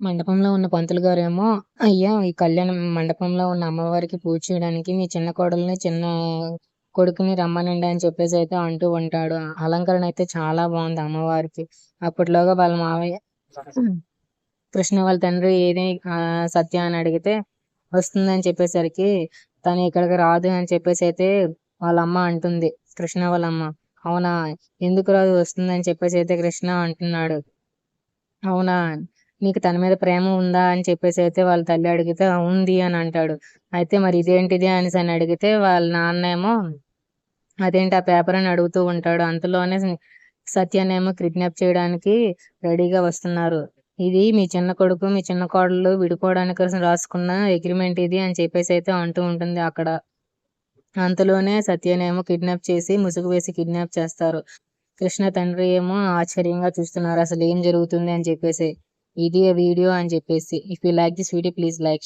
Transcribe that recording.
మండపంలో ఉన్న పంతులు గారేమో అయ్యా ఈ కళ్యాణం మండపంలో ఉన్న అమ్మవారికి పూజ చేయడానికి మీ చిన్న కోడల్ని చిన్న కొడుకుని రమ్మనండి అని చెప్పేసి అయితే అంటూ ఉంటాడు. అలంకరణ అయితే చాలా బాగుంది అమ్మవారికి. అప్పట్లోగా వాళ్ళ మావయ్య కృష్ణ వాళ్ళ తండ్రి ఏది సత్య అని అడిగితే వస్తుందని చెప్పేసరికి తను ఇక్కడికి రాదు అని చెప్పేసి అయితే వాళ్ళ అమ్మ అంటుంది. కృష్ణ వాళ్ళ అమ్మ అవునా? ఎందుకు రాదు? వస్తుందని చెప్పేసి అయితే కృష్ణ అంటున్నాడు. అవునా? నీకు తన మీద ప్రేమ ఉందా అని చెప్పేసి అయితే వాళ్ళ తల్లి అడిగితే ఉంది అని అంటాడు. అయితే మరి ఇదేంటిది అనేసి అని అడిగితే వాళ్ళ నాన్న ఏమో అదేంటి ఆ పేపర్ అని అడుగుతూ ఉంటాడు. అంతలోనే సత్యానేమో కిడ్నాప్ చేయడానికి రెడీగా వస్తున్నారు. ఇది మీ చిన్న కొడుకు మీ చిన్న కోడలు విడిపోవడానికి రాసుకున్న అగ్రిమెంట్ ఇది అని చెప్పేసి అయితే అంటూ ఉంటుంది అక్కడ. అంతలోనే సత్యనేమో కిడ్నాప్ చేసి ముసుగు వేసి కిడ్నాప్ చేస్తారు. కృష్ణ తండ్రి ఏమో ఆశ్చర్యంగా చూస్తున్నారు. అసలు ఏం జరుగుతుంది అని చెప్పేసి. ఇది వీడియో అని చెప్పేసి. If you like this video please like